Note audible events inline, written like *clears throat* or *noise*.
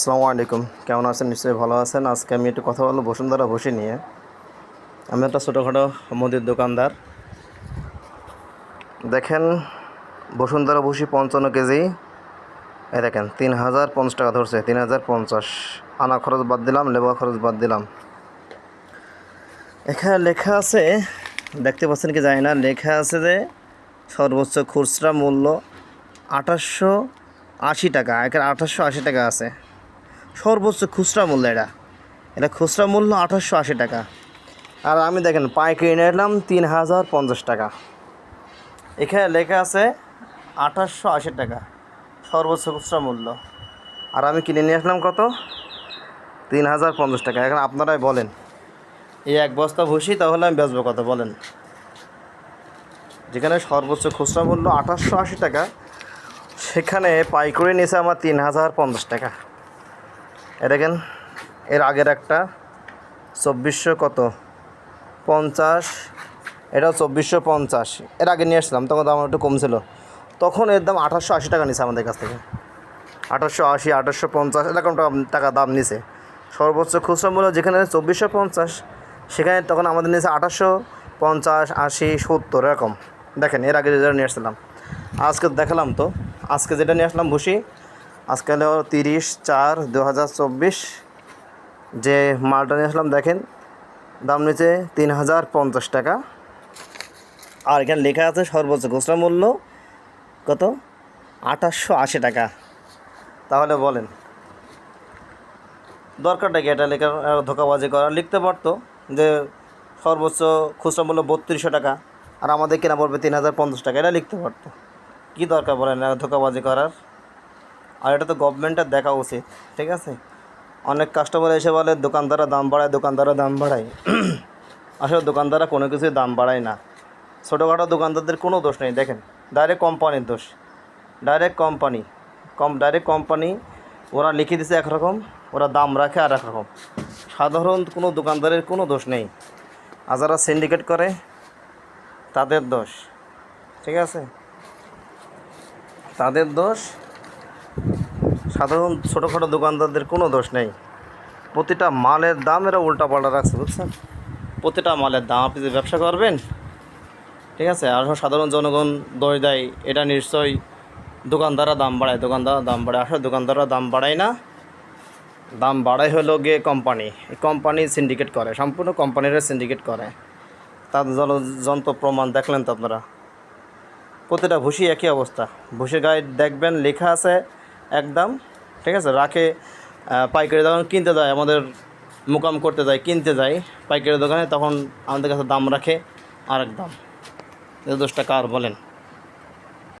আসসালামু আলাইকুম। কেমন আছেন? নিশ্চয়ই ভালো আছেন। আজকে আমি একটু কথা বলব বসুন্ধরা বসে নিয়ে। আমি একটা ছোটোখাটো মুদির দোকানদার। দেখেন, বসুন্ধরা ভুসি পঞ্চান্ন কেজি। এই দেখেন, তিন হাজার পঞ্চাশ টাকা ধরছে, তিন হাজার পঞ্চাশ। আনা খরচ বাদ দিলাম, লেবার খরচ বাদ দিলাম। এখানে লেখা আছে, দেখতে পাচ্ছেন কি জানি না, লেখা আছে যে সর্বোচ্চ খুচরা মূল্য আঠাশশো আশি টাকা এখানে আঠাশশো আশি টাকা আছে। সর্বোচ্চ খুচরা মূল্য এটা। এটা খুচরা মূল্য আঠাশশো আশি টাকা। আর আমি দেখেন, পাইকারি নিলাম তিন হাজার পঞ্চাশ টাকা। এখানে লেখা আছে আঠাশশো আশি টাকা, সর্বোচ্চ খুচরা মূল্য। আর আমি কিনে নিয়ে আসলাম কত? তিন হাজার পঞ্চাশ টাকা। এখন আপনারাই বলেন, এই এক বস্তা ভুসি, তাহলে আমি বেচবো কত? বলেন। যেখানে সর্বোচ্চ খুচরা মূল্য আঠাশশো আশি টাকা, সেখানে পাইকারি নিয়েছে আমার তিন হাজার পঞ্চাশ টাকা। দেখেন, এর আগের একটা, চব্বিশশো কত? পঞ্চাশ, এটাও চব্বিশশো পঞ্চাশ। এর আগে নিয়ে আসলাম তখন দাম একটু কম ছিল তখন এর দাম আঠাশশো আশি টাকা নিছে আমাদের কাছ থেকে। আঠাশশো আশি আঠাশশো পঞ্চাশ, এরকম টাকা দাম নিছে। সর্বোচ্চ খুচরা মূল্য যেখানে চব্বিশশো পঞ্চাশ, সেখানে তখন আমাদের নিয়েছে আঠাশশো পঞ্চাশ আশি সত্তর, এরকম। দেখেন, এর আগে যেটা নিয়ে আসলাম আজকে দেখালাম তো। আজকে যেটা নিয়ে আসলাম ভুসি আজকে তিরিশ চার দু যে মালটা নিয়ে আসলাম দেখেন দাম নিচে তিন হাজার পঞ্চাশ টাকা। আর এখানে লেখা আছে সর্বোচ্চ খুচরা মূল্য কত? আঠাশশো আশি টাকা। তাহলে বলেন দরকারটা কি এটা আহ, ধোকাবাজি করা? লিখতে পারতো যে সর্বোচ্চ খুচরা মূল্য বত্রিশশো টাকা আর আমাদের কেনা পড়বে তিন হাজার পঞ্চাশ টাকা এটা লিখতে পারতো। কী দরকার বলেন ধোকাবাজি করার? আর এটা তো গভর্নমেন্টের দেখা উচিত, ঠিক আছে? অনেক কাস্টমার এসে বলে, দোকানদাররা দাম বাড়ায়, দোকানদাররা দাম বাড়ায়। *clears throat* আসলে দোকানদাররা কোনো কিছুই দাম বাড়ায় না। ছোটোখাটো দোকানদারদের কোনো দোষ নেই, দেখেন। ডাইরেক্ট কোম্পানির দোষ। ডাইরেক্ট কোম্পানি কম ডাইরেক্ট কোম্পানি ওরা লিখে দিছে একরকম, ওরা দাম রাখে আর একরকম। সাধারণ কোনো দোকানদারের কোনো দোষ নেই। আর যারা সিন্ডিকেট করে, তাদের দোষ, ঠিক আছে? তাদের দোষ সাধারণ ছোটোখাটো দোকানদারদের কোনো দোষ নেই। প্রতিটা মালের দাম এরা উল্টাপাল্টা রাখছে, বুঝছেন? প্রতিটা মালের দাম, আপনি যে ব্যবসা করবেন, ঠিক আছে? আর সাধারণ জনগণ দোষ দেয়, এটা নিশ্চয়ই দোকানদাররা দাম বাড়ায়, দোকানদাররা দাম বাড়ায়। আসলে দোকানদাররা দাম বাড়ায় না। দাম বাড়ায় হলো গিয়ে কোম্পানি। কোম্পানি সিন্ডিকেট করে, সম্পূর্ণ কোম্পানিরা সিন্ডিকেট করে। তার জল যন্ত্র প্রমাণ দেখলেন তো আপনারা? প্রতিটা ভুসি একই অবস্থা। ভুসি গায়ে দেখবেন, লেখা আছে একদম, ঠিক আছে? রাখে পাইকারি দোকান কিনতে যায়, আমাদের মোকাম করতে যায়, কিনতে যায় পাইকারি দোকানে, তখন আমাদের কাছে দাম রাখে। আরেক দাম দোষটা কার বলেন।